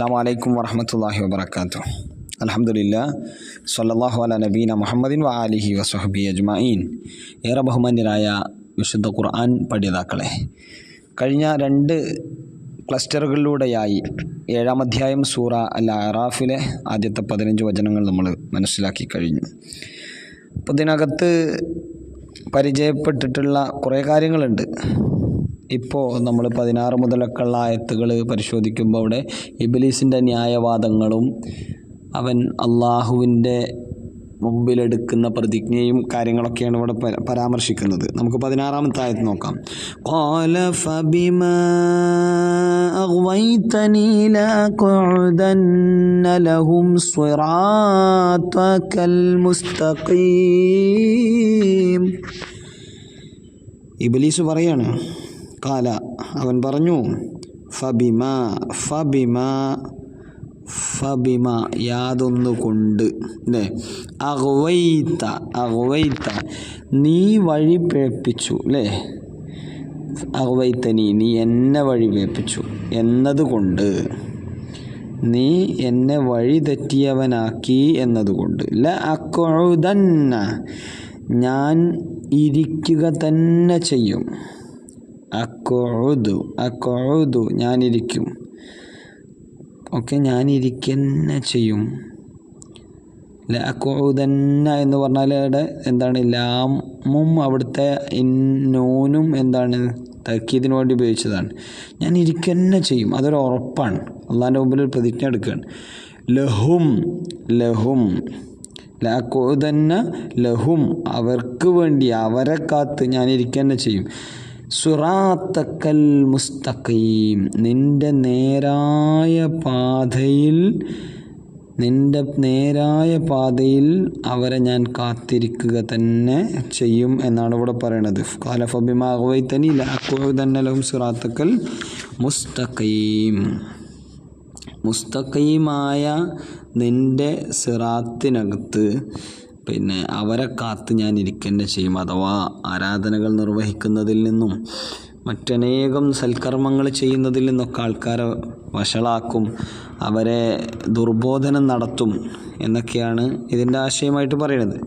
അസ്സാം വലൈക്കും വറഹമത്തല്ലാഹി വാബർക്കാത്തു അലഹമുല്ല സല്ലാഹു അല നബീന മുഹമ്മദിൻ വ അലിഹി വസഹബി അജ്മീൻ ഏറെ ബഹുമാന്യരായ വിശുദ്ധ ഖുർആൻ പഠിതാക്കളെ കഴിഞ്ഞ രണ്ട് ക്ലസ്റ്ററുകളിലൂടെയായി ഏഴാം അധ്യായം സൂറ അൽ അറാഫിലെ ആദ്യത്തെ പതിനഞ്ച് വചനങ്ങൾ നമ്മൾ മനസ്സിലാക്കി കഴിഞ്ഞു. അപ്പോൾ ഇതിനകത്ത് പരിചയപ്പെട്ടിട്ടുള്ള കുറേ കാര്യങ്ങളുണ്ട്. ഇപ്പോൾ നമ്മൾ പതിനാറ് മുതലൊക്കെയുള്ള ആയത്തുകൾ പരിശോധിക്കുമ്പോൾ അവിടെ ഇബിലീസിൻ്റെ ന്യായവാദങ്ങളും അവൻ അള്ളാഹുവിൻ്റെ മുമ്പിലെടുക്കുന്ന പ്രതിജ്ഞയും കാര്യങ്ങളൊക്കെയാണ് ഇവിടെ പ- പരാമർശിക്കുന്നത് നമുക്ക് പതിനാറാമത്തെ ആയത്ത് നോക്കാം قال فبما أغويتني لأقعدن لهم صراطك المستقيم ഇബിലീസ് പറയാണ് കാല. അവൻ പറഞ്ഞു ഫബിമ ഫബിമ ഫബിമ യാതൊന്നുകൊണ്ട് അല്ലേ അഹ്വൈത്ത അഹ്വൈത്ത നീ വഴി പേപ്പിച്ചു. അല്ലേ അഹ്വൈത്തനി നീ എന്നെ വഴി പേപ്പിച്ചു. എന്നതുകൊണ്ട് നീ എന്നെ വഴി തെറ്റിയവനാക്കി എന്നതുകൊണ്ട്. ല അക്കൊഴുതന്ന ഞാൻ ഇരിക്കുക തന്നെ ചെയ്യും. അക്കൊഴുതു അക്കോഴുതു ഞാനിരിക്കും. ഓക്കെ ഞാനിരിക്കന്നെ ചെയ്യും. ലഅഖുദന്ന എന്ന് പറഞ്ഞാൽ അവിടെ എന്താണ്? ലാമും അവിടുത്തെ നൂനും എന്താണ്? തക്കീതിനു വേണ്ടി ഉപയോഗിച്ചതാണ്. ഞാൻ ഇരിക്കന്നെ ചെയ്യും. അതൊരു ഉറപ്പാണ്. അള്ളാഹിന്റെ മുമ്പിൽ ഒരു പ്രതിജ്ഞ എടുക്കുകയാണ്. ലഹും ലഹും ലഅഖുദന്ന ലഹും അവർക്ക് വേണ്ടി അവരെ കാത്ത് ഞാൻ ഇരിക്കന്നെ ചെയ്യും. സുറാത്തക്കൽ മുസ്തഖീം. നിന്റെ നേരായ പാതയിൽ നിന്റെ നേരായ പാതയിൽ അവരെ ഞാൻ കാത്തിരിക്കുക തന്നെ ചെയ്യും എന്നാണ് ഇവിടെ പറയണത്. കാലഫബിമാവൈത്തനി തന്നെ ലഹും സുറാത്തക്കൽ മുസ്തഖീം. മുസ്തഖീമായ നിന്റെ സിറാത്തിനകത്ത് പിന്നെ അവരെ കാത്ത് ഞാൻ ഇരിക്കന്നെ ചെയ്യും അഥവാ ആരാധനകൾ നിർവഹിക്കുന്നതിൽ നിന്നും മറ്റനേകം സൽക്കർമ്മങ്ങൾ ചെയ്യുന്നതിൽ നിന്നൊക്കെ ആൾക്കാരെ വഷളാക്കും അവരെ ദുർബോധനം നടത്തും എന്നൊക്കെയാണ് ഇതിന്റെ ആശയമായിട്ട് പറയുന്നത്.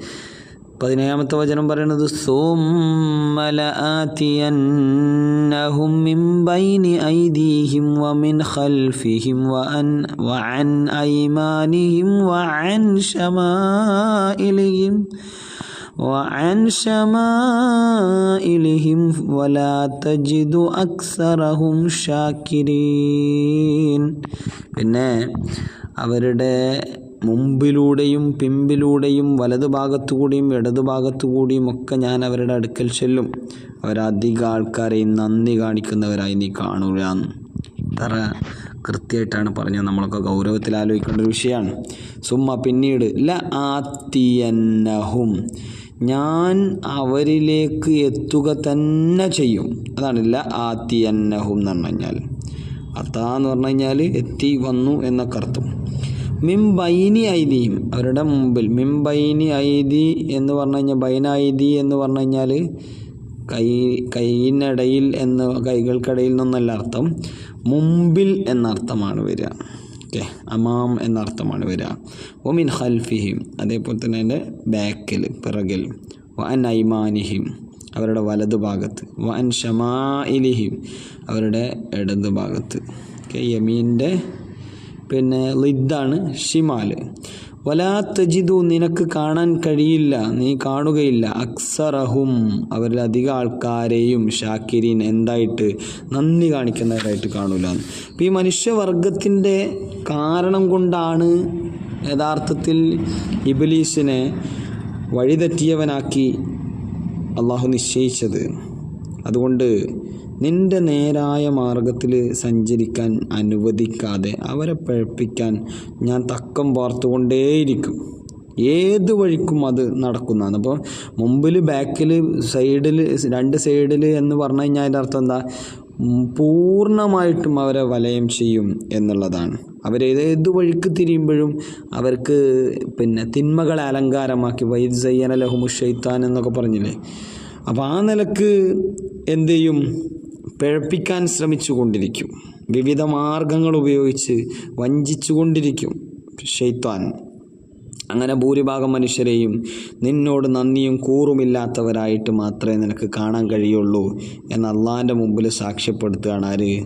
പതിനേഴാമത്തെ വചനം പറയുന്നത് ثُمَّ لَآتِيَنَّهُم مِّن بَيْنِ أَيْدِيهِمْ وَمِنْ خَلْفِهِمْ وَعَنْ وَعَنْ أَيْمَانِهِمْ وَعَنْ شَمَائِلِهِمْ وعن شمائلهم ولا تجد أكثرهم شاكرين പിന്നെ അവരുടെ മുമ്പിലൂടെയും പിമ്പിലൂടെയും വലതു ഭാഗത്തുകൂടിയും ഇടതു ഭാഗത്തുകൂടിയും ഒക്കെ ഞാൻ അവരുടെ അടുക്കൽ ചെല്ലും. അവരധികം ആൾക്കാരെയും നന്ദി കാണിക്കുന്നവരായി നീ കാണുക ഇത്ര കൃത്യമായിട്ടാണ് പറഞ്ഞത്. നമ്മളൊക്കെ ഗൗരവത്തിൽ ആലോചിക്കേണ്ട ഒരു വിഷയമാണ്. സുമ്മ പിന്നീട് ല ആത്തിയന്നഹും. ഞാൻ അവരിലേക്ക് എത്തുക തന്നെ ചെയ്യും. അതാണ് ല ആത്തിയന്നഹും എന്ന് പറഞ്ഞു കഴിഞ്ഞാൽ. അത്താന്ന് പറഞ്ഞു കഴിഞ്ഞാൽ എത്തി വന്നു എന്നൊക്കെ അർത്ഥം. മിംബൈനി ഐദിയും അവരുടെ മുമ്പിൽ മിംബൈനി ഐദി എന്ന് പറഞ്ഞു കഴിഞ്ഞാൽ ഐദി എന്ന് പറഞ്ഞു കഴിഞ്ഞാൽ കൈ കൈയിനിടയിൽ എന്ന് കൈകൾക്കിടയിൽ നിന്നല്ല അർത്ഥം മുമ്പിൽ എന്നർത്ഥമാണ് വരിക. ഓക്കെ? അമാം എന്നർത്ഥമാണ് വരിക. ഒമിൻ ഹൽഫിഹിം അതേപോലെ തന്നെ എന്റെ ബാക്കിൽ പിറകിൽ. വൻ ഐമാനിഹിം. അവരുടെ വലതു ഭാഗത്ത്. വൻ ഷമാഇലിഹിം. അവരുടെ ഇടതു ഭാഗത്ത്. ഓക്കെ? യമീന്റെ പിന്നെ ലിദ്ദാണ് ഷിമാൽ. വലാ തജിദു നിനക്ക് കാണാൻ കഴിയില്ല നീ കാണുകയില്ല. അക്സറഹും അവരിൽ അധിക ആൾക്കാരെയും ഷാക്കിരീൻ എന്തായിട്ട് നന്ദി കാണിക്കുന്നവരായിട്ട് കാണൂല. അപ്പോൾ ഈ മനുഷ്യവർഗത്തിന്റെ കാരണം കൊണ്ടാണ് യഥാർത്ഥത്തിൽ ഇബിലീസിനെ വഴിതെറ്റിയവനാക്കി അള്ളാഹു നിശ്ചയിച്ചത്. അതുകൊണ്ട് നിന്റെ നേരായ മാർഗത്തിൽ സഞ്ചരിക്കാൻ അനുവദിക്കാതെ അവരെ പഴപ്പിക്കാൻ ഞാൻ തക്കം പാർത്തുകൊണ്ടേയിരിക്കും. ഏത് വഴിക്കും അത് നടക്കുന്നതാണ്. അപ്പോൾ മുമ്പിൽ ബാക്കിൽ സൈഡിൽ രണ്ട് സൈഡിൽ എന്ന് പറഞ്ഞു കഴിഞ്ഞാൽ അതിന്റെ അർത്ഥം എന്താ? പൂർണമായിട്ടും അവരെ വലയം ചെയ്യും എന്നുള്ളതാണ്. അവരേത് വഴിക്ക് തിരിയുമ്പോഴും അവർക്ക് പിന്നെ തിന്മകളെ അലങ്കാരമാക്കി വൈദ് സയ്യന ലഹുമു എന്നൊക്കെ പറഞ്ഞില്ലേ? അപ്പോൾ ആ നിലയ്ക്ക് എന്ത് ചെയ്യും? പിഴപ്പിക്കാൻ ശ്രമിച്ചുകൊണ്ടിരിക്കും. വിവിധ മാർഗങ്ങൾ ഉപയോഗിച്ച് വഞ്ചിച്ചുകൊണ്ടിരിക്കും ഷെയ്ത്താൻ. അങ്ങനെ ഭൂരിഭാഗം മനുഷ്യരെയും നിന്നോട് നന്ദിയും കൂറുമില്ലാത്തവരായിട്ട് മാത്രമേ നിനക്ക് കാണാൻ കഴിയുള്ളൂ എന്ന് അള്ളാന്റെ മുമ്പിൽ സാക്ഷ്യപ്പെടുത്തുകയാണ് ആര്?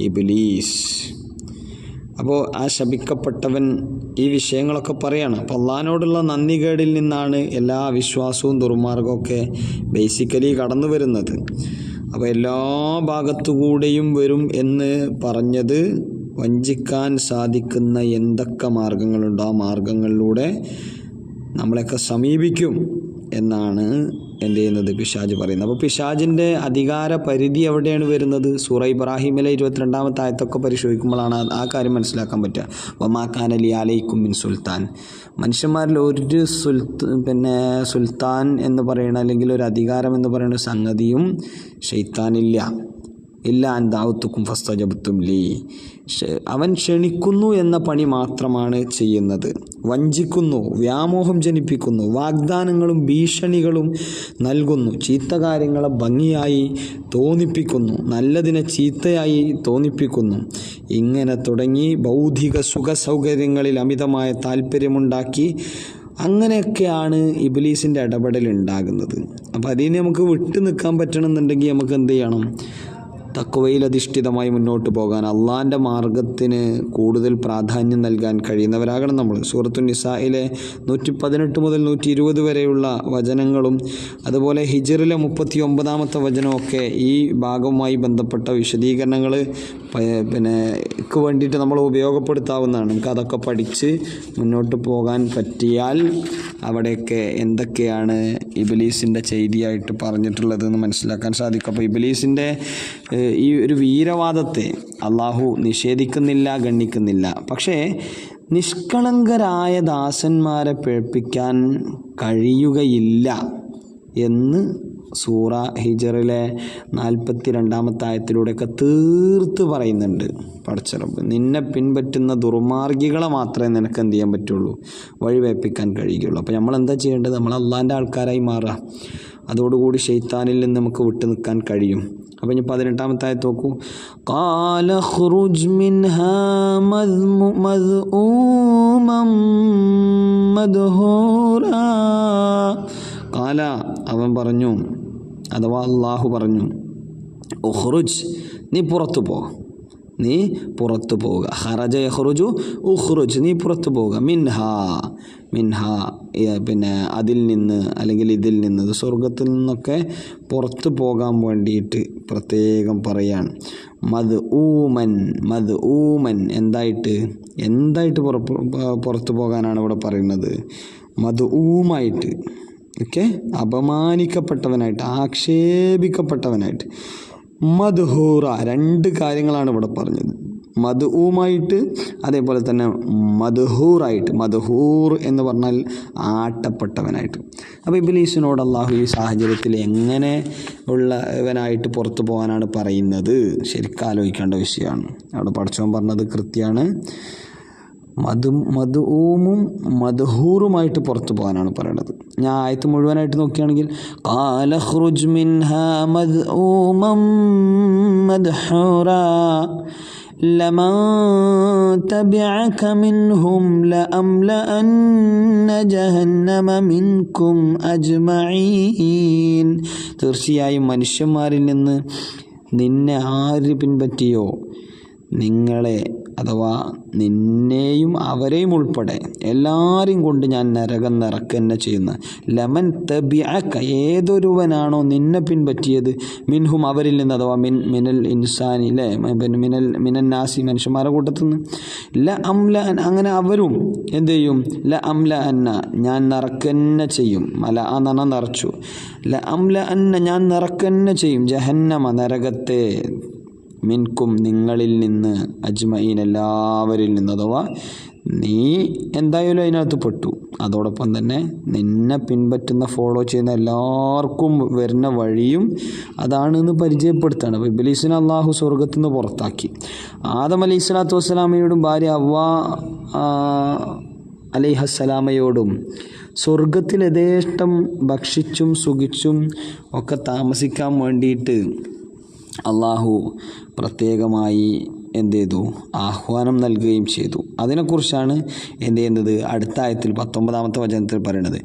ഇബിലീസ്. അപ്പോൾ ആ ശപിക്കപ്പെട്ടവൻ ഈ വിഷയങ്ങളൊക്കെ പറയാണ്. അപ്പോൾ അള്ളഹാനോടുള്ള നന്ദികേടിൽ നിന്നാണ് എല്ലാ വിശ്വാസവും ദുർമാർഗമൊക്കെ ബേസിക്കലി കടന്നു വരുന്നത് അപ്പോൾ എല്ലാ ഭാഗത്തുകൂടെയും വരും എന്ന് പറഞ്ഞത് വഞ്ചിക്കാൻ സാധിക്കുന്ന എന്തൊക്കെ മാർഗങ്ങളുണ്ടോ ആ മാർഗങ്ങളിലൂടെ നമ്മളെയൊക്കെ സമീപിക്കും എന്നാണ് എന്ത് ചെയ്യുന്നത്? പിശാജ് പറയുന്നത് അപ്പോൾ പിശാജിന്റെ അധികാര പരിധി എവിടെയാണ് വരുന്നത്? സൂറ ഇബ്രാഹിമിലെ ഇരുപത്തിരണ്ടാമത്തെ ആയത്തൊക്കെ പരിശോധിക്കുമ്പോഴാണ് ആ കാര്യം മനസ്സിലാക്കാൻ പറ്റുക. വമാക്കാൻ അലി അലൈക്കും മിൻ സുൽത്താൻ. മനുഷ്യന്മാരിൽ ഒരു സുൽത്ത് പിന്നെ സുൽത്താൻ എന്ന് പറയുന്ന അല്ലെങ്കിൽ ഒരു അധികാരം എന്ന് പറയുന്ന സംഗതിയും ഷെയ്ത്താനില്ല ഇല്ല അൻ ദാവത്തുക്കും ഫസ്തജബത്തും ലീ. അവൻ ക്ഷണിക്കുന്നു എന്ന പണി മാത്രമാണ് ചെയ്യുന്നത്. വഞ്ചിക്കുന്നു വ്യാമോഹം ജനിപ്പിക്കുന്നു വാഗ്ദാനങ്ങളും ഭീഷണികളും നൽകുന്നു ചീത്ത കാര്യങ്ങളെ ഭംഗിയായി തോന്നിപ്പിക്കുന്നു നല്ലതിനെ ചീത്തയായി തോന്നിപ്പിക്കുന്നു. ഇങ്ങനെ തുടങ്ങി ബൗദ്ധിക സുഖ സൗകര്യങ്ങളിൽ അമിതമായ താല്പര്യമുണ്ടാക്കി അങ്ങനെയൊക്കെയാണ് ഇബിലീസിന്റെ ഇടപെടൽ ഉണ്ടാകുന്നത് അപ്പോൾ അതിന് നമുക്ക് വിട്ടു നിൽക്കാൻ പറ്റണമെന്നുണ്ടെങ്കിൽ നമുക്ക് എന്ത് ചെയ്യണം? തക്കവയിൽ അധിഷ്ഠിതമായി മുന്നോട്ട് പോകാൻ അള്ളാന്റെ മാർഗത്തിന് കൂടുതൽ പ്രാധാന്യം നൽകാൻ കഴിയുന്നവരാകണം നമ്മൾ. സൂറത്തു നിസായിലെ നൂറ്റി പതിനെട്ട് മുതൽ നൂറ്റി ഇരുപത് വരെയുള്ള വചനങ്ങളും അതുപോലെ ഹിജറിലെ മുപ്പത്തി ഒമ്പതാമത്തെ വചനമൊക്കെ ഈ ഭാഗവുമായി ബന്ധപ്പെട്ട വിശദീകരണങ്ങൾ പിന്നെ ക്ക് വേണ്ടിയിട്ട് നമ്മൾ ഉപയോഗപ്പെടുത്താവുന്നതാണ്. നമുക്ക് അതൊക്കെ പഠിച്ച് മുന്നോട്ട് പോകാൻ പറ്റിയാൽ അവിടെയൊക്കെ എന്തൊക്കെയാണ് ഇബിലീസിന്റെ ചെയ്തിയായിട്ട് പറഞ്ഞിട്ടുള്ളതെന്ന് മനസ്സിലാക്കാൻ സാധിക്കും. അപ്പോൾ ഇബിലീസിന്റെ ഈ ഒരു വീരവാദത്തെ അള്ളാഹു നിഷേധിക്കുന്നില്ല ഗണ്ണിക്കുന്നില്ല. പക്ഷേ നിഷ്കളങ്കരായ ദാസന്മാരെ പിഴപ്പിക്കാൻ കഴിയുകയില്ല എന്ന് സൂറ ഹിജറിലെ നാൽപ്പത്തി രണ്ടാമത്തായത്തിലൂടെയൊക്കെ തീർത്ത് പറയുന്നുണ്ട് പടച്ചറബ് നിന്നെ പിൻപറ്റുന്ന ദുർമാർഗികളെ മാത്രമേ നിനക്ക് എന്ത് ചെയ്യാൻ പറ്റുള്ളൂ? വഴിവേപ്പിക്കാൻ കഴിയുകയുള്ളൂ. അപ്പോൾ നമ്മൾ എന്താ ചെയ്യേണ്ടത്? നമ്മൾ അള്ളാന്റെ ആൾക്കാരായി മാറുക. അതോടുകൂടി ഷെയ്ത്താനിൽ നിന്ന് നമുക്ക് വിട്ടു നിൽക്കാൻ കഴിയും. അപ്പം ഇനി ആയത്ത് തോക്കൂ കാല ഖുറുജ് മിൻഹ മദ്ഹൂറ. കാല അവൻ പറഞ്ഞു അഥവാ അള്ളാഹു പറഞ്ഞു ഉഹ്റുജ് നീ പുറത്തു പോ. നീ പുറത്തു പോവുക. ഹറജ യഹ്റുജു ഉഹ്റുജ് നീ പുറത്തു പോവുക. മിൻഹാ മിൻഹ പിന്നെ അതിൽ നിന്ന് അല്ലെങ്കിൽ ഇതിൽ നിന്ന് സ്വർഗത്തിൽ നിന്നൊക്കെ പുറത്തു പോകാൻ വേണ്ടിയിട്ട് പ്രത്യേകം പറയാണ്. മത് ഊമൻ മത് ഊമൻ എന്തായിട്ട് എന്തായിട്ട് പുറ പുറത്തു പോകാനാണ് ഇവിടെ പറയുന്നത്? മത് ഊമായിട്ട് ഓക്കെ? അപമാനിക്കപ്പെട്ടവനായിട്ട് ആക്ഷേപിക്കപ്പെട്ടവനായിട്ട്. മധുഹൂറ രണ്ട് കാര്യങ്ങളാണ് ഇവിടെ പറഞ്ഞത്. മധുവുമായിട്ട് അതേപോലെ തന്നെ മധുഹൂറായിട്ട്. മധുഹൂർ എന്ന് പറഞ്ഞാൽ ആട്ടപ്പെട്ടവനായിട്ട്. അപ്പോൾ ഇബിലീസിനോട് അള്ളാഹു ഈ സാഹചര്യത്തിൽ എങ്ങനെ ഉള്ളവനായിട്ട് പുറത്തു പോകാനാണ് പറയുന്നത്? ശരിക്കും ആലോചിക്കേണ്ട വിഷയമാണ്. അവിടെ പഠിച്ചവൻ പറഞ്ഞത് കൃത്യമാണ്. മധു മധുവും മധുഹൂറുമായിട്ട് പുറത്തു പോകാനാണ് പറയണത് ഞാൻ ആയത്ത് മുഴുവനായിട്ട് നോക്കുകയാണെങ്കിൽ قال اخرج منها مذءوما مدحورا لمن تبعك منهم لأملأن جهنم منكم أجمعين തീർച്ചയായും മനുഷ്യന്മാരിൽ നിന്ന് നിന്നെ ആര് പിൻപറ്റിയോ നിങ്ങളെ അഥവാ നിന്നെയും അവരെയും ഉൾപ്പെടെ എല്ലാവരെയും കൊണ്ട് ഞാൻ നരകം നിറക്കന്നെ ചെയ്യുന്ന. ലമൻ തബിഅക്ക ഏതൊരുവനാണോ നിന്നെ പിൻപറ്റിയത്? മിൻഹും അവരിൽ നിന്ന് അഥവാ മിൻ മിനൽ ഇൻസാനി അല്ലേ പിന്നെ മിനൽ മിനൻ നാസി മനുഷ്യന്മാരുടെ കൂട്ടത്തിൽ നിന്ന് ല അംല അങ്ങനെ അവരും എന്ത് ചെയ്യും? ല അംല അന്ന ഞാൻ നിറക്കന്നെ ചെയ്യും. മല ആ നന നിറച്ചു. ല അംല അന്ന ഞാൻ നിറക്കന്നെ ചെയ്യും. ജഹന്നമ നരകത്തെ മിൻകും നിങ്ങളിൽ നിന്ന് അജ്മഈൻ എല്ലാവരിൽ നിന്ന്. അഥവാ നീ എന്തായാലും അതിനകത്ത് പെട്ടു. അതോടൊപ്പം തന്നെ നിന്നെ പിൻപറ്റുന്ന ഫോളോ ചെയ്യുന്ന എല്ലാവർക്കും വരുന്ന വഴിയും അതാണ് എന്ന് പരിചയപ്പെടുത്താണ്. അപ്പോൾ ഇബലീസിനെ അള്ളാഹു സ്വർഗത്തിൽ നിന്ന് പുറത്താക്കി. ആദം അലൈഹി സ്വലാത്തു വസ്സലാമയോടും ഭാര്യ അവ്വ അലൈഹസ്സലാമയോടും സ്വർഗത്തിൽ യഥേഷ്ടം ഭക്ഷിച്ചും സുഖിച്ചും ഒക്കെ താമസിക്കാൻ വേണ്ടിയിട്ട് അള്ളാഹു പ്രത്യേകമായി എന്ത് ചെയ്തു? ആഹ്വാനം നൽകുകയും ചെയ്തു. അതിനെക്കുറിച്ചാണ് എന്ത് ചെയ്യുന്നത്? അടുത്ത ആയത്തിൽ പത്തൊമ്പതാമത്തെ വചനത്തിൽ പറയുന്നത്.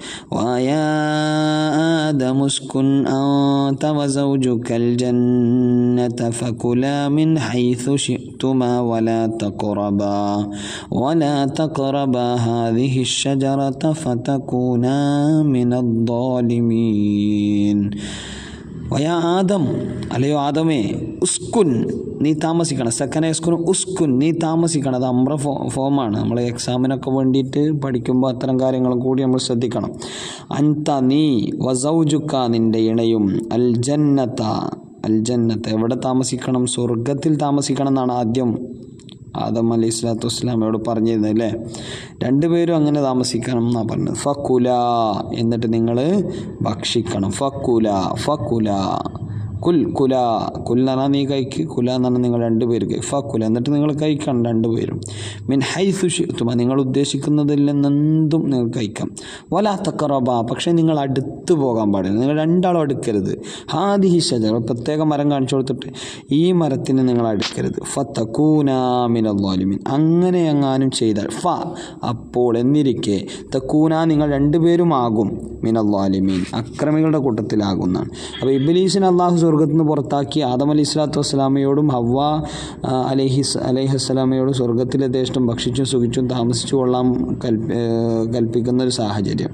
വയാ ആദം അല്ലയോ ആദമേ ഉസ്കുൻ നീ താമസിക്കണം സെക്കൻഡ് എസ്കുൻ ഉസ്കുൻ നീ താമസിക്കണം അത് അമ്ര ഫോ ഫോമാണ്. നമ്മൾ എക്സാമിനൊക്കെ വേണ്ടിയിട്ട് പഠിക്കുമ്പോൾ അത്തരം കാര്യങ്ങളും കൂടി നമ്മൾ ശ്രദ്ധിക്കണം. അൻത നീ വസൗജുക്ക നിന്റെ ഇണയും അൽ ജന്നത അൽ ജന്നത്ത് എവിടെ താമസിക്കണം? സ്വർഗത്തിൽ താമസിക്കണം എന്നാണ് ആദ്യം ആദം അലൈഹി സ്വലാത്തു വസ്സലാമയോട് പറഞ്ഞിരുന്നത് അല്ലേ? രണ്ടുപേരും അങ്ങനെ താമസിക്കണം എന്നാണ് പറഞ്ഞത്. ഫക്കുല. എന്നിട്ട് നിങ്ങൾ ഭക്ഷിക്കണം. ഫക്കുല. ഫക്കുല. കുൽ കുല. കുൽ എന്ന് പറഞ്ഞാൽ നീ കഴിക്ക്. കുല എന്ന് പറഞ്ഞാൽ നിങ്ങൾ രണ്ടുപേർക്ക് കുല. എന്നിട്ട് നിങ്ങൾ കഴിക്കണം രണ്ടുപേരും മിൻ ഹൈസു തുമ നിങ്ങൾ ഉദ്ദേശിക്കുന്നതിൽ നിന്നെന്തും നിങ്ങൾ കഴിക്കാം. വലാ തക്കറബ പക്ഷേ നിങ്ങൾ അടുത്ത് പോകാൻ പാടില്ല. നിങ്ങൾ രണ്ടാളും അടുക്കരുത്. ഹാദിഹി ഷജർ പ്രത്യേക മരം കാണിച്ചു കൊടുത്തിട്ട് ഈ മരത്തിന് നിങ്ങൾ അടുക്കരുത്. ഫത്തക്കൂനാമിനീൻ അങ്ങനെ എങ്ങാനും ചെയ്താൽ ഫ അപ്പോൾ എന്നിരിക്കെ തക്കൂന നിങ്ങൾ രണ്ടുപേരും രണ്ടുപേരുമാകും മിനല്ലാലിമീൻ അക്രമികളുടെ കൂട്ടത്തിലാകുന്നതാണ് അപ്പോൾ ഇബിലീസിന് അള്ളാഹു സ്വർഗത്തിൽ നിന്ന് പുറത്താക്കി ആദം അലി സ്വലാത്തു വസ്സലാമയോടും ഹവ്വ അലഹി അലൈഹി അലൈഹിസ്സലാമയോടും സ്വർഗത്തിലെ ദേശം ഭക്ഷിച്ചും സുഖിച്ചും താമസിച്ചു കൊള്ളാം കൽപ്പിക്കുന്ന ഒരു സാഹചര്യം.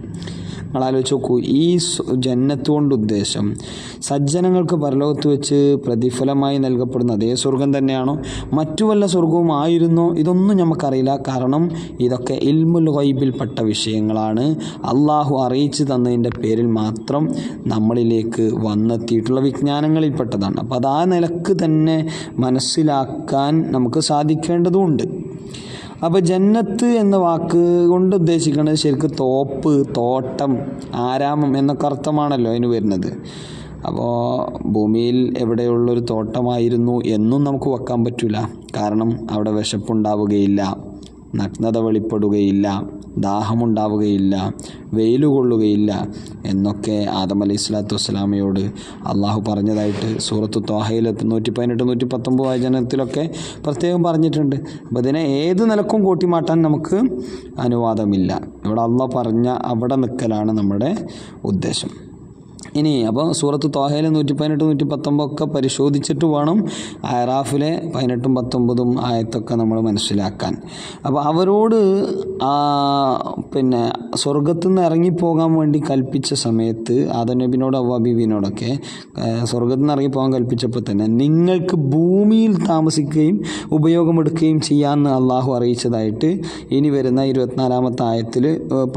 നിങ്ങൾ ആലോചിച്ച് നോക്കൂ. ഈ ജന്നത്ത് കൊണ്ട് ഉദ്ദേശം സജ്ജനങ്ങൾക്ക് പരലോകത്ത് വെച്ച് പ്രതിഫലമായി നൽകപ്പെടുന്ന അതേ സ്വർഗം തന്നെയാണോ? മറ്റു വല്ല സ്വർഗവും ആയിരുന്നോ? ഇതൊന്നും നമുക്കറിയില്ല കാരണം ഇതൊക്കെ ഇൽമുൽ ഗൈബിൽപ്പെട്ട വിഷയങ്ങളാണ്. അള്ളാഹു അറിയിച്ചു തന്നതിന്റെ പേരിൽ മാത്രം നമ്മളിലേക്ക് വന്നെത്തിയിട്ടുള്ള വിജ്ഞാനങ്ങളിൽപ്പെട്ടതാണ് അപ്പോൾ അത് ആ നിലയ്ക്ക് തന്നെ മനസ്സിലാക്കാൻ നമുക്ക് സാധിക്കേണ്ടതുണ്ട്. അപ്പോൾ ജന്നത്ത് എന്ന വാക്ക് കൊണ്ട് ഉദ്ദേശിക്കുന്നത് ശരിക്കും തോപ്പ് തോട്ടം ആരാമം എന്നൊക്കെ അർത്ഥമാണല്ലോ അതിന് വരുന്നത്. അപ്പോൾ ഭൂമിയിൽ എവിടെയുള്ളൊരു തോട്ടമായിരുന്നു എന്നും നമുക്ക് വെക്കാൻ പറ്റില്ല കാരണം അവിടെ വിശപ്പുണ്ടാവുകയില്ല നഗ്നത വെളിപ്പെടുകയില്ല. ദാഹമുണ്ടാവുകയില്ല വെയിൽ കൊള്ളുകയില്ല എന്നൊക്കെ ആദം അലൈഹി സ്വലാത്തു വസ്സലാമയോട് അള്ളാഹു പറഞ്ഞതായിട്ട് സൂറത്ത് ത്വാഹയിലെത്ത് നൂറ്റി പതിനെട്ട് നൂറ്റി പത്തൊമ്പത് വചനത്തിലൊക്കെ പ്രത്യേകം പറഞ്ഞിട്ടുണ്ട്. അപ്പോൾ ഇതിനെ ഏത് നിലക്കും കൂട്ടിമാട്ടാൻ നമുക്ക് അനുവാദമില്ല. ഇവിടെ അള്ളാഹ് പറഞ്ഞ അവിടെ നിൽക്കലാണ് നമ്മുടെ ഉദ്ദേശം. ഇനി അപ്പോൾ സൂറത്ത് തോഹയിലെ നൂറ്റി പതിനെട്ട് നൂറ്റി പത്തൊമ്പതൊക്കെ പരിശോധിച്ചിട്ട് വേണം അയറാഫിലെ പതിനെട്ടും പത്തൊമ്പതും ആയത്തൊക്കെ നമ്മൾ മനസ്സിലാക്കാൻ. അപ്പോൾ അവരോട് പിന്നെ സ്വർഗത്തു നിന്ന് ഇറങ്ങിപ്പോകാൻ വേണ്ടി കൽപ്പിച്ച സമയത്ത് ആദനബിനോട് അവബീബിനോടൊക്കെ സ്വർഗത്തു നിന്ന് ഇറങ്ങിപ്പോകാൻ കൽപ്പിച്ചപ്പോൾ തന്നെ നിങ്ങൾക്ക് ഭൂമിയിൽ താമസിക്കുകയും ഉപയോഗമെടുക്കുകയും ചെയ്യാമെന്ന് അള്ളാഹു അറിയിച്ചതായിട്ട് ഇനി വരുന്ന ഇരുപത്തിനാലാമത്തെ ആയത്തിൽ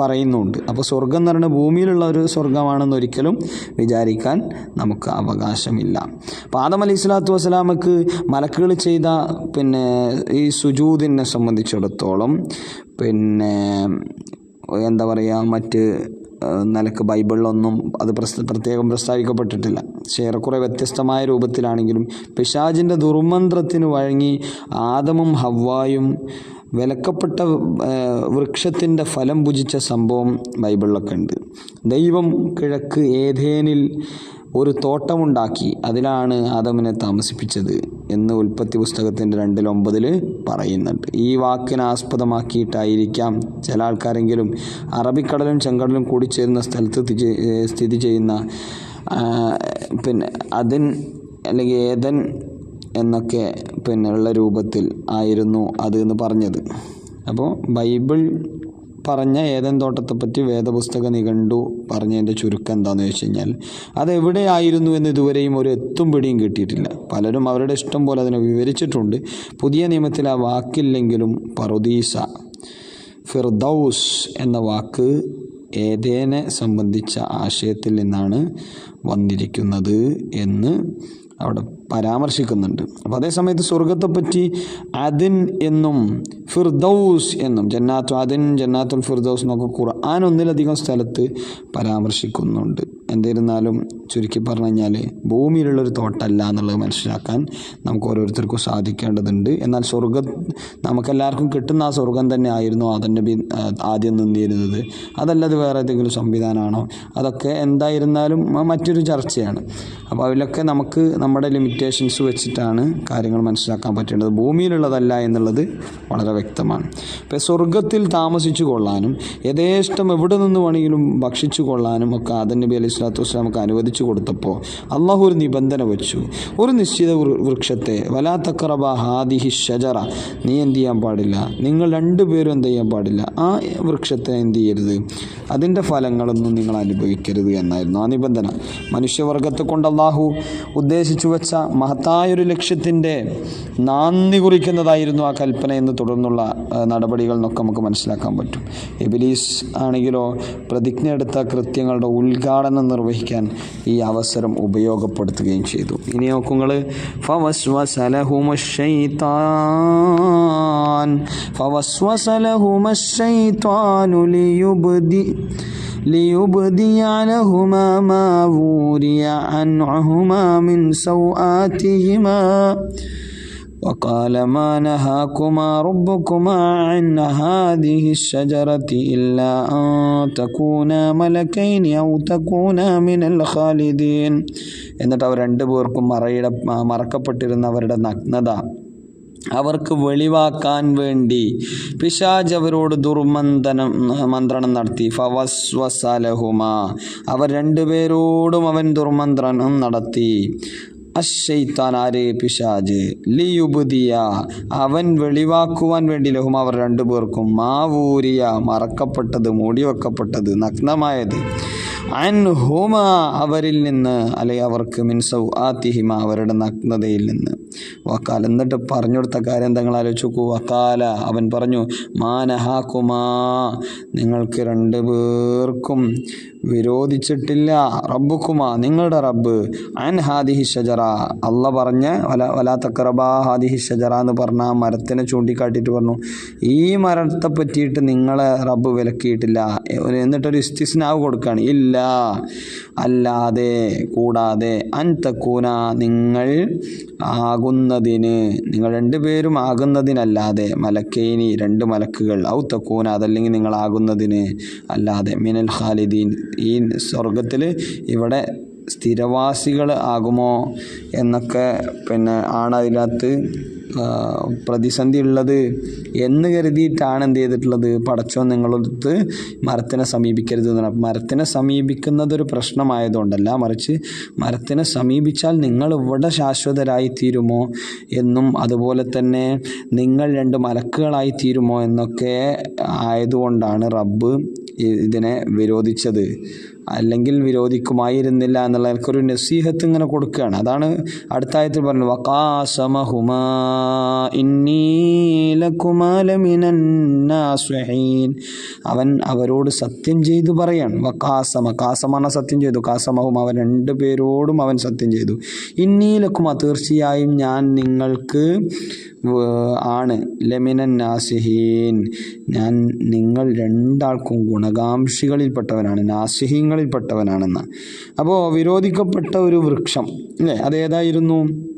പറയുന്നുണ്ട്. അപ്പോൾ സ്വർഗം എന്ന് പറയുന്നത് ഭൂമിയിലുള്ള ഒരു സ്വർഗമാണെന്ന് ഒരിക്കലും വിചാരിക്കാൻ നമുക്ക് അവകാശമില്ല. അപ്പോൾ ആദം അലി സ്വലാത്തു വസ്സലാമക്ക് മലക്കുകൾ ചെയ്ത പിന്നെ ഈ സുജൂദിനെ സംബന്ധിച്ചിടത്തോളം പിന്നെ എന്താ പറയുക മറ്റ് നിലയ്ക്ക് ബൈബിളിലൊന്നും അത് പ്രസ് പ്രത്യേകം പ്രസ്താവിക്കപ്പെട്ടിട്ടില്ല. ഏറെക്കുറെ വ്യത്യസ്തമായ രൂപത്തിലാണെങ്കിലും പിശാജിന്റെ ദുർമന്ത്രത്തിന് വഴങ്ങി ആദമും ഹവ്വായും വിലക്കപ്പെട്ട വൃക്ഷത്തിന്റെ ഫലം ഭുജിച്ച സംഭവം ബൈബിളിലൊക്കെ ഉണ്ട്. ദൈവം കിഴക്ക് ഏതേനിൽ ഒരു തോട്ടമുണ്ടാക്കി അതിലാണ് ആദമിനെ താമസിപ്പിച്ചത് എന്ന് ഉൽപ്പത്തി പുസ്തകത്തിന്റെ രണ്ടിൽ ഒമ്പതിൽ പറയുന്നുണ്ട്. ഈ വാക്കിനെ ആസ്പദമാക്കിയിട്ടായിരിക്കാം ചില ആൾക്കാരെങ്കിലും അറബിക്കടലും ചെങ്കടലും കൂടി ചേരുന്ന സ്ഥലത്ത് സ്ഥിതി ചെയ്യുന്ന പിന്നെ അതിൻ അല്ലെങ്കിൽ ഏതൻ എന്നൊക്കെ പിന്നെ ഉള്ള രൂപത്തിൽ ആയിരുന്നു അത് എന്ന് പറഞ്ഞത്. അപ്പോൾ ബൈബിൾ പറഞ്ഞ ഏതൻ തോട്ടത്തെപ്പറ്റി വേദപുസ്തക നിഘണ്ടു പറഞ്ഞതിന്റെ ചുരുക്കം എന്താണെന്ന് വെച്ച് കഴിഞ്ഞാൽ അതെവിടെയായിരുന്നു എന്ന് ഇതുവരെയും ഒരു എത്തും പിടിയും കിട്ടിയിട്ടില്ല. പലരും അവരുടെ ഇഷ്ടം പോലെ അതിനെ വിവരിച്ചിട്ടുണ്ട്. പുതിയ നിയമത്തിൽ ആ വാക്കില്ലെങ്കിലും പറുദീസ ഫിർദൌസ് എന്ന വാക്ക് ഏതേനെ സംബന്ധിച്ച ആശയത്തിൽ നിന്നാണ് വന്നിരിക്കുന്നത് എന്ന് അവിടെ പരാമർശിക്കുന്നുണ്ട്. അപ്പോൾ അതേസമയത്ത് സ്വർഗത്തെപ്പറ്റി അതിൻ എന്നും ഫിർദൌസ് എന്നും ജന്നാത്തു അതിൻ ജന്നാത്തുൽ ഫിർദൌസ് എന്നൊക്കെ ഖുർആൻ ഒന്നിലധികം സ്ഥലത്ത് പരാമർശിക്കുന്നുണ്ട്. എന്നിരുന്നാലും ചുരുക്കി പറഞ്ഞു കഴിഞ്ഞാൽ ഭൂമിയിലുള്ളൊരു തോട്ടല്ല എന്നുള്ളത് മനസ്സിലാക്കാൻ നമുക്ക് ഓരോരുത്തർക്കും സാധിക്കേണ്ടതുണ്ട്. എന്നാൽ സ്വർഗം നമുക്കെല്ലാവർക്കും കിട്ടുന്ന ആ സ്വർഗം തന്നെ ആയിരുന്നു അതിന്റെ ആദ്യം നിന്നിരുന്നത്. അതല്ലത് വേറെ ഏതെങ്കിലും സംവിധാനമാണോ? അതൊക്കെ എന്തായിരുന്നാലും മറ്റൊരു ചർച്ചയാണ്. അപ്പോൾ അതിലൊക്കെ നമുക്ക് നമ്മുടെ ലിമിറ്റേഷൻസ് വെച്ചിട്ടാണ് കാര്യങ്ങൾ മനസ്സിലാക്കാൻ പറ്റേണ്ടത്. ഭൂമിയിലുള്ളതല്ല എന്നുള്ളത് വളരെ വ്യക്തമാണ്. ഇപ്പോൾ സ്വർഗത്തിൽ താമസിച്ചു കൊള്ളാനും യഥേഷ്ടം എവിടെ നിന്ന് വേണമെങ്കിലും ഭക്ഷിച്ചു കൊള്ളാനും ഒക്കെ ആദൻ നബി അലൈഹി സ്വലാത്തു വസ്സലാമക്ക് അനുവദിച്ചു കൊടുത്തപ്പോൾ അള്ളാഹു ഒരു നിബന്ധന വെച്ചു. ഒരു നിശ്ചിത വൃക്ഷത്തെ വലാ തക്കറബ ഹാദിഹി ഷജറ നീ എന്ത് ചെയ്യാൻ പാടില്ല? നിങ്ങൾ രണ്ടുപേരും എന്ത് ചെയ്യാൻ പാടില്ല? ആ വൃക്ഷത്തെ എന്ത് ചെയ്യരുത്? അതിന്റെ ഫലങ്ങളൊന്നും നിങ്ങൾ അനുഭവിക്കരുത് എന്നായിരുന്നു ആ നിബന്ധന. മനുഷ്യവർഗത്തെ കൊണ്ട് അള്ളാഹു ഉദ്ദേശിച്ചു വെച്ച മഹത്തായൊരു ലക്ഷ്യത്തിന്റെ നാന്ദി കുറിക്കുന്നതായിരുന്നു ആ കൽപ്പന എന്ന് തുടർന്നുള്ള നടപടികൾ എന്നൊക്കെ നമുക്ക് മനസ്സിലാക്കാൻ പറ്റും. എബിലീസ് ആണെങ്കിലോ പ്രതിജ്ഞ എടുത്ത കൃത്യങ്ങളുടെ ഉദ്ഘാടനം നിർവഹിക്കാൻ ഈ അവസരം ഉപയോഗപ്പെടുത്തുകയും ചെയ്തു ഇനി നോക്കുങ്ങൾ فوسوس لهما الشيطان ليبدي ليبدي لهما ما وري عنهما من سوآتهما وقال ما نهاكما ربكما عن هذه الشجرة إلا أن تكونا ملكين أو تكونا من الخالدين എന്നിട്ട് അവർ രണ്ടു പേർക്കും മറയിട മറക്കപ്പെട്ടിരുന്ന അവരുടെ നഗ്നത അവർക്ക് വെളിവാക്കാൻ വേണ്ടി പിശാജ് അവരോട് ദുർമന്ഥനം മന്ത്രണം നടത്തി ഫവസ്വസലഹുമ അവർ രണ്ടുപേരോടും അവൻ ദുർമന്ത്രണം നടത്തി അവൻ വെളിവാക്കുവാൻ വേണ്ടി ലഹും അവർ രണ്ടുപേർക്കും മാവൂരിയ മറക്കപ്പെട്ടത് മൂടിവെക്കപ്പെട്ടത് നഗ്നമായത്. അൻഹുമ അവരിൽ നിന്ന് അല്ലെങ്കിൽ അവർക്ക് മിൻസൗ ആത്തിഹിമ അവരുടെ നഗ്നതയിൽ നിന്ന്. വക്കാൽ എന്നിട്ട് പറഞ്ഞു കൊടുത്ത കാര്യം തങ്ങൾ നോക്കൂ. വക്കാല അവൻ പറഞ്ഞു മാനഹാക്കുമാ നിങ്ങൾക്ക് രണ്ട് പേർക്കും വിരോധിച്ചിട്ടില്ല. റബ്ബുക്കുമാ നിങ്ങളുടെ റബ്ബ്. അൻ ഹാദിഹി ഷജറ അല്ല പറഞ്ഞ് വല വലാ തക്രബാ ഹാദിഹി ഷജറ എന്ന് പറഞ്ഞ ആ മരത്തിനെ ചൂണ്ടിക്കാട്ടിയിട്ട് പറഞ്ഞു. ഈ മരത്തെ പറ്റിയിട്ട് നിങ്ങളെ റബ്ബ് വിലക്കിയിട്ടില്ല. എന്നിട്ടൊരു ഇസ്തിസ്നാവ് കൊടുക്കുകയാണ്. ഇല്ല അല്ലാതെ കൂടാതെ അൻതക്കൂന നിങ്ങൾ ആകുന്നതിന് നിങ്ങൾ രണ്ടുപേരും ആകുന്നതിനല്ലാതെ മലക്കേനി രണ്ട് മലക്കുകൾ. ഔ തക്കൂന അതല്ലെങ്കിൽ നിങ്ങളാകുന്നതിന് അല്ലാതെ. മിനൽ ഖാലിദീൻ ഈ സ്വർഗത്തിൽ ഇവിടെ സ്ഥിരവാസികൾ ആകുമോ എന്നൊക്കെ പിന്നെ ആണ് അതിനകത്ത് പ്രതിസന്ധി ഉള്ളത് എന്ന് കരുതിയിട്ടാണ് എന്ത് ചെയ്തിട്ടുള്ളത്? പടച്ചോ നിങ്ങളടുത്ത് മരത്തിനെ സമീപിക്കരുത് എന്നാണ്. മരത്തിനെ സമീപിക്കുന്നതൊരു പ്രശ്നമായതുകൊണ്ടല്ല. മറിച്ച് മരത്തിനെ സമീപിച്ചാൽ നിങ്ങൾ ഇവിടെ ശാശ്വതരായി തീരുമോ എന്നും അതുപോലെ തന്നെ നിങ്ങൾ രണ്ട് മലക്കുകളായി തീരുമോ എന്നൊക്കെ ആയതുകൊണ്ടാണ് റബ്ബ് ഇതിനെ വിരോധിച്ചത്. അല്ലെങ്കിൽ വിരോധിക്കുമായിരുന്നില്ല എന്നുള്ള എനിക്കൊരു നസീഹത്ത് ഇങ്ങനെ കൊടുക്കുകയാണ്. അതാണ് അടുത്ത ആയത്തിൽ പറഞ്ഞത്. വക്കാസമഹുമാ അവൻ അവരോട് സത്യം ചെയ്തു പറയാണ്. വക്കാസമ കാസമാണ് സത്യം ചെയ്തു. കാസമഹും അവൻ രണ്ടു പേരോടും അവൻ സത്യം ചെയ്തു. ഇന്നീലക്കുമ തീർച്ചയായും ഞാൻ നിങ്ങൾക്ക് ആണ്. ലമിനൻ നാസിഹീൻ. ഞാൻ നിങ്ങൾ രണ്ടാൾക്കും ഗുണകാംക്ഷികളിൽപ്പെട്ടവനാണ് നാസിഹീങ്ങളിൽപ്പെട്ടവനാണെന്ന്. അപ്പോൾ വിരോധിക്കപ്പെട്ട ഒരു വൃക്ഷം അല്ലേ? അതേതായിരുന്നു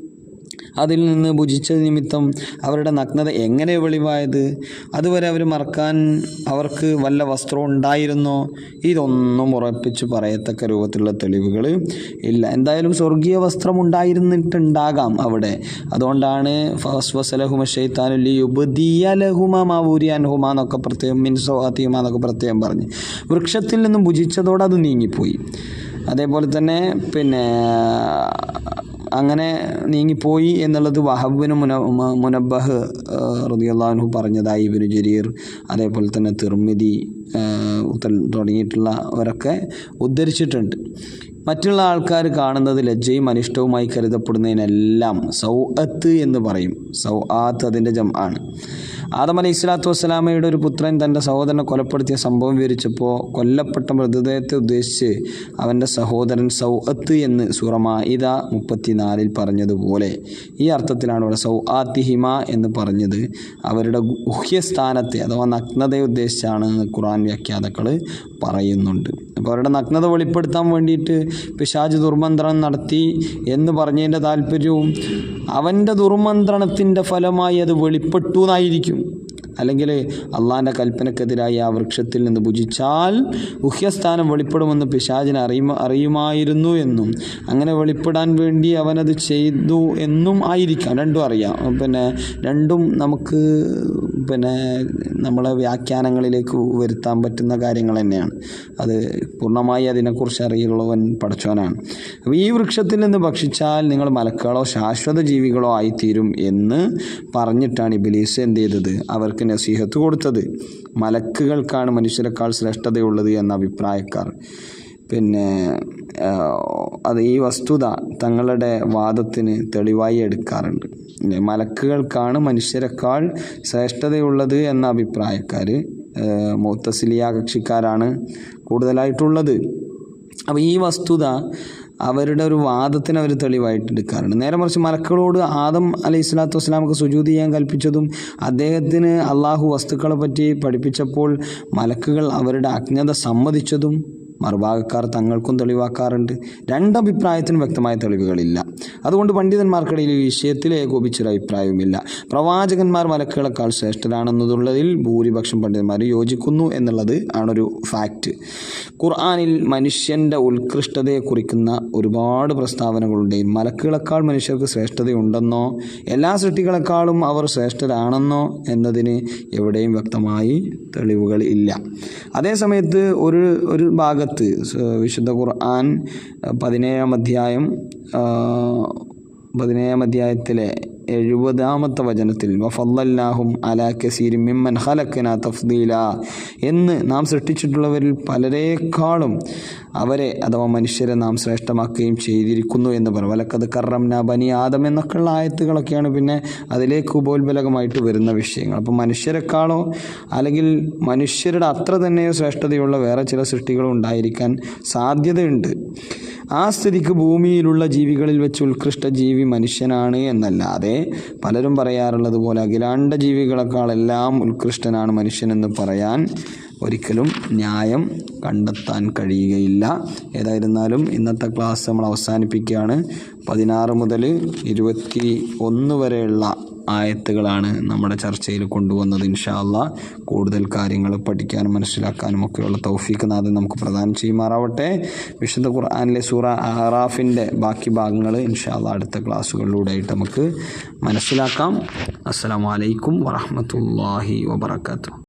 അതിൽ നിന്ന് ഭുജിച്ചത് നിമിത്തം അവരുടെ നഗ്നത എങ്ങനെ വെളിവായത്? അതുവരെ അവർ മറക്കാൻ അവർക്ക് വല്ല വസ്ത്രം ഉണ്ടായിരുന്നോ? ഇതൊന്നും ഉറപ്പിച്ച് പറയത്തക്ക രൂപത്തിലുള്ള തെളിവുകൾ ഇല്ല. എന്തായാലും സ്വർഗീയ വസ്ത്രം ഉണ്ടായിരുന്നിട്ടുണ്ടാകാം അവിടെ. അതുകൊണ്ടാണ് ഫസ്വസലഹുമ ഷെയ്ത്താനുല്ലി യുബദിയലഹുമ മാവൂരിയാൻഹുമ എന്നൊക്കെ പ്രത്യേകം മിൻസോഹാത്തിയുമ പ്രത്യേകം പറഞ്ഞ്. വൃക്ഷത്തിൽ നിന്നും ഭുജിച്ചതോടെ അത് നീങ്ങിപ്പോയി. അതേപോലെ തന്നെ പിന്നെ അങ്ങനെ നീങ്ങിപ്പോയി എന്നുള്ളത് വഹബിന് മുന മുനബഹ് റതിയുള്ളാഹു പറഞ്ഞതായി ഇബിന് ജരീർ അതേപോലെ തന്നെ തിർമിതി തുടങ്ങിയിട്ടുള്ളവരൊക്കെ ഉദ്ധരിച്ചിട്ടുണ്ട്. മറ്റുള്ള ആൾക്കാർ കാണുന്നത് ലജ്ജയും അനിഷ്ടവുമായി കരുതപ്പെടുന്നതിനെല്ലാം സൗഅത്ത് എന്ന് പറയും. സൗആത്ത് അതിന്റെ ജം ആണ് ആദം അലൈഹി സ്വലാത്തു വസ്സലാമയുടെ ഒരു പുത്രൻ തന്റെ സഹോദരനെ കൊലപ്പെടുത്തിയ സംഭവം വിവരിച്ചപ്പോൾ കൊല്ലപ്പെട്ട മൃതദേഹത്തെ ഉദ്ദേശിച്ച് അവന്റെ സഹോദരൻ സൗഅത്ത് എന്ന് സൂറമായിദ മുപ്പത്തിനാലിൽ പറഞ്ഞതുപോലെ ഈ അർത്ഥത്തിലാണ് ഇവിടെ സൗആത്തിഹിമ എന്ന് പറഞ്ഞത്. അവരുടെ ഗുഹ്യസ്ഥാനത്തെ അഥവാ നഗ്നതയെ ഉദ്ദേശിച്ചാണ് ഖുറാൻ വ്യാഖ്യാതാക്കൾ പറയുന്നുണ്ട്. അപ്പോൾ അവരുടെ നഗ്നത വെളിപ്പെടുത്താൻ വേണ്ടിയിട്ട് പിശാജ് ദുർമന്ത്രണം നടത്തി എന്ന് പറഞ്ഞതിന്റെ താല്പര്യവും അവന്റെ ദുർമന്ത്രണത്തിന്റെ ഫലമായി അത് വെളിപ്പെട്ടു എന്നായിരിക്കും. അല്ലെങ്കിൽ അള്ളാഹിന്റെ കൽപ്പനക്കെതിരായി ആ വൃക്ഷത്തിൽ നിന്ന് ഭുജിച്ചാൽ ഉഹ്യസ്ഥാനം വെളിപ്പെടുമെന്ന് പിശാചിന് അറിയുമ അറിയുമായിരുന്നു എന്നും. അങ്ങനെ വെളിപ്പെടാൻ വേണ്ടി അവനത് ചെയ്തു എന്നും ആയിരിക്കാം. രണ്ടും അറിയാം. പിന്നെ രണ്ടും നമുക്ക് പിന്നെ നമ്മളെ വ്യാഖ്യാനങ്ങളിലേക്ക് വരുത്താൻ പറ്റുന്ന കാര്യങ്ങൾ തന്നെയാണ്. അത് പൂർണമായി അതിനെക്കുറിച്ച് അറിയുള്ളവൻ പഠിച്ചവനാണ്. അപ്പോൾ ഈ വൃക്ഷത്തിൽ നിന്ന് ഭക്ഷിച്ചാൽ നിങ്ങൾ മലക്കുകളോ ശാശ്വത ജീവികളോ ആയിത്തീരും എന്ന് പറഞ്ഞിട്ടാണ് ഇബിലീസ് എന്ത് ചെയ്തത്? അവർക്ക് നസീഹത്ത് കൊടുത്തത്. മലക്കുകൾക്കാണ് മനുഷ്യരെക്കാൾ ശ്രേഷ്ഠതയുള്ളത് എന്ന അഭിപ്രായക്കാർ. പിന്നെ അത് ഈ വസ്തുത തങ്ങളുടെ വാദത്തിന് തെളിവായി എടുക്കാറുണ്ട്. മലക്കുകൾക്കാണ് മനുഷ്യരെക്കാൾ ശ്രേഷ്ഠതയുള്ളത് എന്ന അഭിപ്രായക്കാർ മുത്തസിലിയ കക്ഷിക്കാരാണ് കൂടുതലായിട്ടുള്ളത്. അപ്പോൾ ഈ വസ്തുത അവരുടെ ഒരു വാദത്തിന് അവർ തെളിവായിട്ട് എടുക്കാറുണ്ട് നേരെ മറിച്ച് മലക്കളോട് ആദം അലൈഹി സ്വലാത്തു വസ്സലാമൊക്കെ സുജൂതി ചെയ്യാൻ കൽപ്പിച്ചതും അദ്ദേഹത്തിന് അള്ളാഹു വസ്തുക്കളെ പറ്റി പഠിപ്പിച്ചപ്പോൾ മലക്കുകൾ അവരുടെ അജ്ഞത സമ്മതിച്ചതും മറുഭാഗക്കാർ തങ്ങൾക്കും തെളിവാക്കാറുണ്ട്. രണ്ടഭിപ്രായത്തിനും വ്യക്തമായ തെളിവുകളില്ല. അതുകൊണ്ട് പണ്ഡിതന്മാർക്കിടയിൽ ഈ വിഷയത്തിൽ ഏകോപിച്ചൊരു അഭിപ്രായവുമില്ല പ്രവാചകന്മാർ മലക്കുകളെക്കാൾ ശ്രേഷ്ഠരാണെന്നതുള്ളതിൽ ഭൂരിപക്ഷം പണ്ഡിതന്മാർ യോജിക്കുന്നു എന്നുള്ളത് ആണൊരു ഫാക്റ്റ് ഖുർആാനിൽ മനുഷ്യന്റെ ഉത്കൃഷ്ടതയെ കുറിക്കുന്ന ഒരുപാട് പ്രസ്താവനകളുണ്ട്. മലക്കുകളെക്കാൾ മനുഷ്യർക്ക് ശ്രേഷ്ഠതയുണ്ടെന്നോ എല്ലാ സൃഷ്ടികളെക്കാളും അവർ ശ്രേഷ്ഠരാണെന്നോ എന്നതിന് എവിടെയും വ്യക്തമായി തെളിവുകൾ ഇല്ല. അതേസമയത്ത് ഒരു ഒരു ഭാഗത്ത് വിശുദ്ധ ഖുർആൻ പതിനേഴാം അധ്യായം പതിനേഴാം അധ്യായത്തിലെ എഴുപതാമത്തെ വചനത്തിൽ വഫല്ലാഹും അലാ കസീരി മിമ്മൻ ഹലക്കന തഫ്ദീല എന്ന് നാം സൃഷ്ടിച്ചിട്ടുള്ളവരിൽ പലരെക്കാളും അവരെ അഥവാ മനുഷ്യരെ നാം ശ്രേഷ്ഠമാക്കുകയും ചെയ്തിരിക്കുന്നു എന്ന് പറയും വലക്കത് കറംന ബനി ആദം എന്നൊക്കെയുള്ള ആയത്തുകളൊക്കെയാണ് പിന്നെ അതിലേക്ക് ഉപോത്ബലകമായിട്ട് വരുന്ന വിഷയങ്ങൾ. അപ്പോൾ മനുഷ്യരെക്കാളോ അല്ലെങ്കിൽ മനുഷ്യരുടെ അത്ര തന്നെയോ ശ്രേഷ്ഠതയുള്ള വേറെ ചില സൃഷ്ടികളും ഉണ്ടായിരിക്കാൻ സാധ്യതയുണ്ട്. ആ സ്ഥിതിക്ക് ഭൂമിയിലുള്ള ജീവികളിൽ വെച്ച് ഉത്കൃഷ്ട ജീവി മനുഷ്യനാണ് എന്നല്ലാതെ പലരും പറയാറുള്ളത് പോലെ അഖിലാണ്ട ജീവികളെക്കാളെല്ലാം ഉത്കൃഷ്ടനാണ് മനുഷ്യനെന്ന് പറയാൻ ഒരിക്കലും ന്യായം കണ്ടെത്താൻ കഴിയുകയില്ല. ഏതായിരുന്നാലും ഇന്നത്തെ ക്ലാസ് നമ്മൾ അവസാനിപ്പിക്കുകയാണ്. പതിനാറ് മുതൽ ഇരുപത്തി ഒന്ന് വരെയുള്ള ആയത്തുകളാണ് നമ്മുടെ ചർച്ചയിൽ കൊണ്ടുവന്നത് ഇൻഷാല്ല കൂടുതൽ കാര്യങ്ങൾ പഠിക്കാനും മനസ്സിലാക്കാനും ഒക്കെയുള്ള തൗഫീഖ് നാഥൻ നമുക്ക് പ്രദാനം ചെയ്യുമാറാവട്ടെ. വിശുദ്ധ ഖുർആാനിലെ സൂറ അറാഫിന്റെ ബാക്കി ഭാഗങ്ങൾ ഇൻഷാല്ല അടുത്ത ക്ലാസ്സുകളിലൂടെ ആയിട്ട് നമുക്ക് മനസ്സിലാക്കാം. അസ്സാം വലൈക്കും വാഹമത്തല്ലാഹി വബർക്കാത്തു